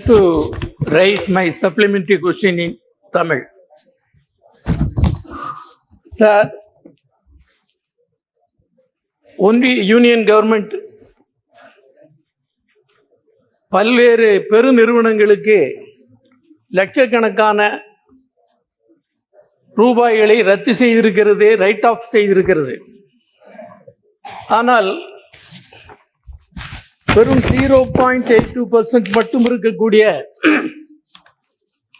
To raise my supplementary question in Tamil sir ஒன்றிய union government பல்வேறு பெருநிறுவனங்களுக்கு லட்சக்கணக்கான ரூபாய்களை ரத்து செய்திருக்கிறது ரைட் ஆஃப் செய்திருக்கிறது ஆனால் வெறும் zero point eight two percent மட்டும் இருக்கக்கூடிய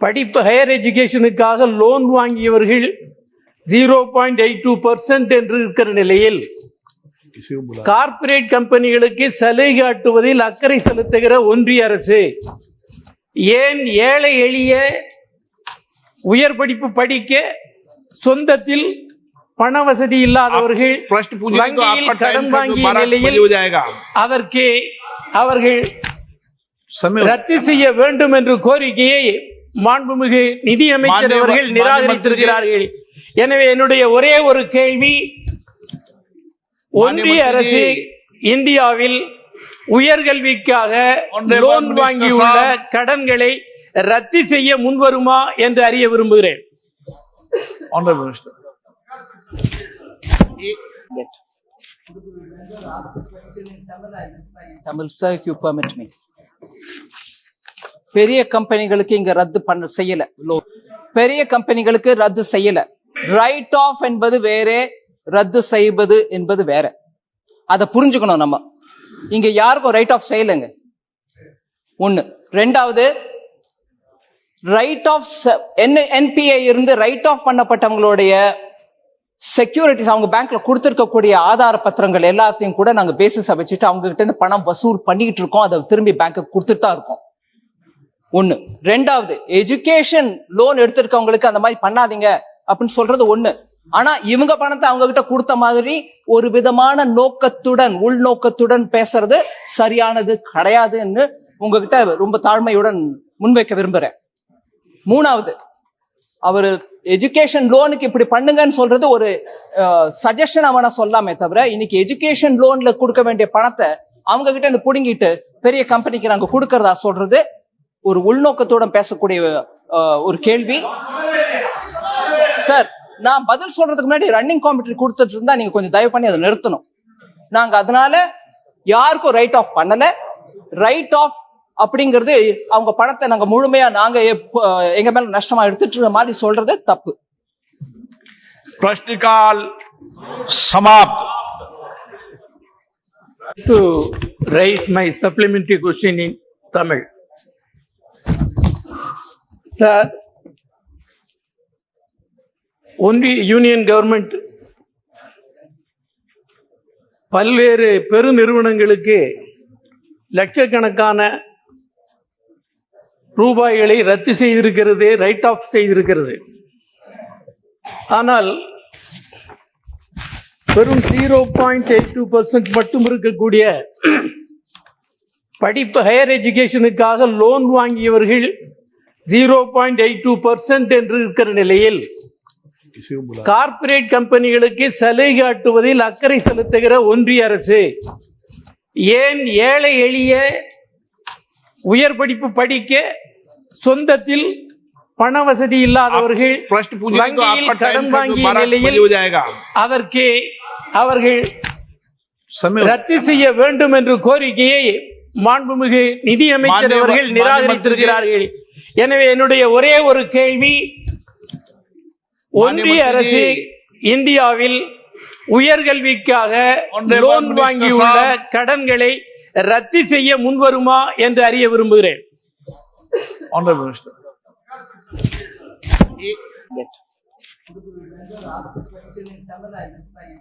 படிப்பு ஹையர் எஜுகேஷனுக்காக loan வாங்கியவர்கள் zero point eight two percent என்று இருக்கிற நிலையில் கார்ப்பரேட் கம்பெனிகளுக்கு சலுகை காட்டுவதில் அக்கறை செலுத்துகிற ஒன்றிய அரசு ஏன் ஏழை எளிய உயர் படிப்பு படிக்க சொந்தத்தில் பண வசதி இல்லாதவர்கள் கடன் வாங்கிய நிலையில் அதற்கு அவர்கள் ரத்து செய்ய வேண்டும் என்று கோரிக்கையை மாண்புமிகு நிதியமைச்சர் அவர்கள் நிராகரித்திருக்கிறார்கள். எனவே என்னுடைய ஒரே ஒரு கேள்வி ஒன்றிய அரசு இந்தியாவில் உயர்கல்விக்காக லோன் வாங்கியுள்ள கடன்களை ரத்து செய்ய முன்வருமா என்று அறிய விரும்புகிறேன். Tamil sir if you permit me பெரிய கம்பெனிகளுக்கு இங்க ரத்து பண்ண செய்யல. லோ. பெரிய கம்பெனிகளுக்கு ரத்து செய்யல. ரைட் ஆஃப் என்பது வேற ரத்து செய்வது என்பது வேற. அதை புரிஞ்சுக்கணும் நம்ம. இங்க யாருக்கும் ரைட் ஆஃப் செய்யலைங்க. ஒண்ணு. ரெண்டாவது ரைட் ஆஃப் என்ன என்பிஐ இருந்து ரைட் ஆஃப் பண்ணப்பட்டவங்களுடைய செக்யூரிட்டிஸ் அவங்க பேங்க்ல கொடுத்துருக்கக்கூடிய ஆதார பத்திரங்கள் எல்லாத்தையும் கூட நாங்க பேசிஸ் வச்சுட்டு அவங்க கிட்ட இருந்து பணம் வசூல் பண்ணிக்கிட்டு இருக்கோம். அதை திரும்பி பேங்க்கு கொடுத்துட்டு தான் இருக்கோம். ஒண்ணு. ரெண்டாவது எஜுகேஷன் லோன் எடுத்திருக்கவங்களுக்கு அந்த மாதிரி பண்ணாதீங்க அப்படின்னு சொல்றது ஒண்ணு. ஆனா இவங்க பணத்தை அவங்க கிட்ட கொடுத்த மாதிரி ஒரு விதமான நோக்கத்துடன் உள்நோக்கத்துடன் பேசுறது சரியானது கிடையாதுன்னு உங்ககிட்ட ரொம்ப தாழ்மையுடன் முன்வைக்க விரும்புறேன். மூணாவது அவர் எஜுகேஷன் லோனுக்கு இப்படி பண்ணுங்கன்னு சொல்றது ஒரு சஜஷன் அவனை சொல்லாமே தவிர இன்னைக்கு எஜுகேஷன் லோன்ல கொடுக்க வேண்டிய பணத்தை அவங்க கிட்ட இருந்து புடுங்கிட்டு பெரிய கம்பெனிக்கு நாங்க கொடுக்கறதா சொல்றது ஒரு உள்நோக்கத்தோட பேசக்கூடிய ஒரு கேள்வி. சார் நான் பதில் சொல்றதுக்கு முன்னாடி ரன்னிங் காம்படிட்டர் கொடுத்துட்டு இருந்தா நீங்க கொஞ்சம் தயவு பண்ணி அதை நிறுத்தணும். நாங்க அதனால யாருக்கும் ரைட் ஆஃப் பண்ணல. ரைட் ஆஃப் அப்படிங்கிறது அவங்க பணத்தை நாங்க முழுமையா நாங்க எங்க மேல நஷ்டமா எடுத்துட்டு மாதிரி சொல்றது தப்பு பிரஷ்னிகால் சமாப்த் To raise my supplementary question in Tamil. Sir, ஒன்றிய யூனியன் கவர்மெண்ட் பல்வேறு பெருநிறுவனங்களுக்கு லட்சக்கணக்கான ரூபாய்களை ரத்து செய்திருக்கிறது ரைட் ஆஃப் செய்திருக்கிறது. ஆனால் வெறும் zero point eight two percent மட்டும் இருக்கக்கூடிய படிப்பு ஹையர் எஜுகேஷனுக்காக loan வாங்கியவர்கள் zero point eight two percent என்று இருக்கிற நிலையில் கார்ப்பரேட் கம்பெனிகளுக்கு சலுகை காட்டுவதில் அக்கறை செலுத்துகிற ஒன்றிய அரசு ஏன் ஏழை எளிய உயர் படிப்பு படிக்க சொந்தத்தில் பண வசதி இல்லாதவர்கள் வங்கியில் கடன் வாங்கிய நிலையில் அதற்கு அவர்கள் ரத்து செய்ய வேண்டும் என்று கோரிக்கையை மாண்புமிகு நிதியமைச்சர் அவர்கள் நிராகரித்திருக்கிறார்கள். எனவே என்னுடைய ஒரே ஒரு கேள்வி ஒன்றிய அரசு இந்தியாவில் உயர்கல்விக்காக லோன் வாங்கியுள்ள கடன்களை ரத்து செய்ய முன்வருமா என்று அறிய விரும்புகிறேன். Honorable minister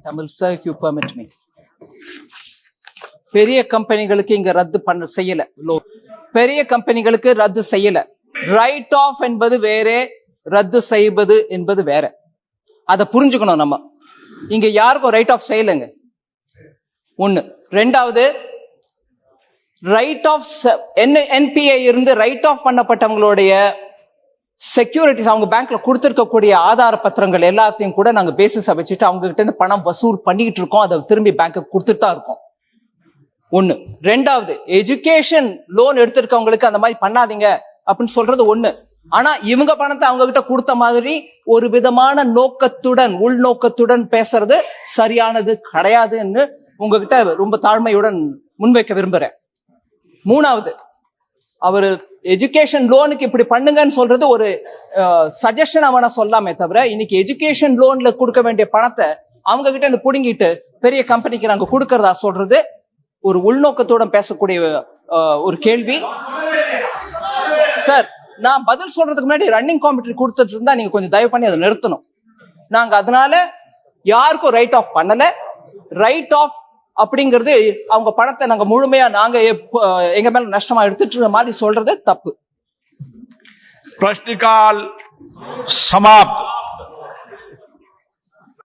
Tamil sir if you permit me. பெரிய கம்பெனிகளுக்கு இங்க ரத்து பண்ண செய்யல. லோ. பெரிய கம்பெனிகளுக்கு ரத்து செய்யல. ரைட் ஆஃப் என்பது வேற ரத்து செய்வது என்பது வேற. அதை புரிஞ்சுக்கணும் நம்ம. இங்க யாருக்கும் ரைட் ஆஃப் செய்யலைங்க. ஒண்ணு. ரெண்டாவது ரைட் ஆஃப் என்ன என்பிஐ இருந்து ரைட் ஆஃப் பண்ணப்பட்டவங்களுடைய செக்யூரிட்டிஸ் அவங்க பேங்க்ல கொடுத்துருக்கக்கூடிய ஆதார பத்திரங்கள் எல்லாத்தையும் கூட நாங்க பேசிஸா வச்சுட்டு அவங்க கிட்ட இருந்து பணம் வசூல் பண்ணிக்கிட்டு இருக்கோம். அதை திரும்பி பேங்க்கு கொடுத்துட்டு தான் இருக்கோம். ஒண்ணு. ரெண்டாவது எஜுகேஷன் லோன் எடுத்திருக்கவங்களுக்கு அந்த மாதிரி பண்ணாதீங்க அப்படின்னு சொல்றது ஒண்ணு. ஆனா இவங்க பணத்தை அவங்க கிட்ட கொடுத்த மாதிரி ஒரு விதமான நோக்கத்துடன் உள்நோக்கத்துடன் பேசுறது சரியானது கிடையாதுன்னு உங்ககிட்ட ரொம்ப தாழ்மையுடன் முன்வைக்க விரும்புறேன். மூணாவது அவர் எஜுகேஷன் லோனுக்கு இப்படி பண்ணுங்கன்னு சொல்றது ஒரு சஜஷன் அவனை சொல்லாமே தவிர இன்னைக்கு எஜுகேஷன் லோன்ல கொடுக்க வேண்டிய பணத்தை அவங்க கிட்ட இருந்து புடுங்கிட்டு பெரிய கம்பெனிக்கு நாங்க கொடுக்கறதா சொல்றது ஒரு உள்நோக்கத்தோட பேசக்கூடிய ஒரு கேள்வி. சார் நான் பதில் சொல்றதுக்கு முன்னாடி ரன்னிங் காம்படிட்டர் கொடுத்துட்டு இருந்தா நீங்க கொஞ்சம் தயவு பண்ணி அதை நிறுத்தணும். நாங்க அதனால யாருக்கும் ரைட் ஆஃப் பண்ணல. ரைட் ஆஃப் அப்படிங்கிறது அவங்க பணத்தை நாங்க முழுமையா நாங்க எங்க மேல நஷ்டமா எடுத்துட்டு மாதிரி சொல்றது தப்பு. பிரஷ்னிகால் சமாப்தம்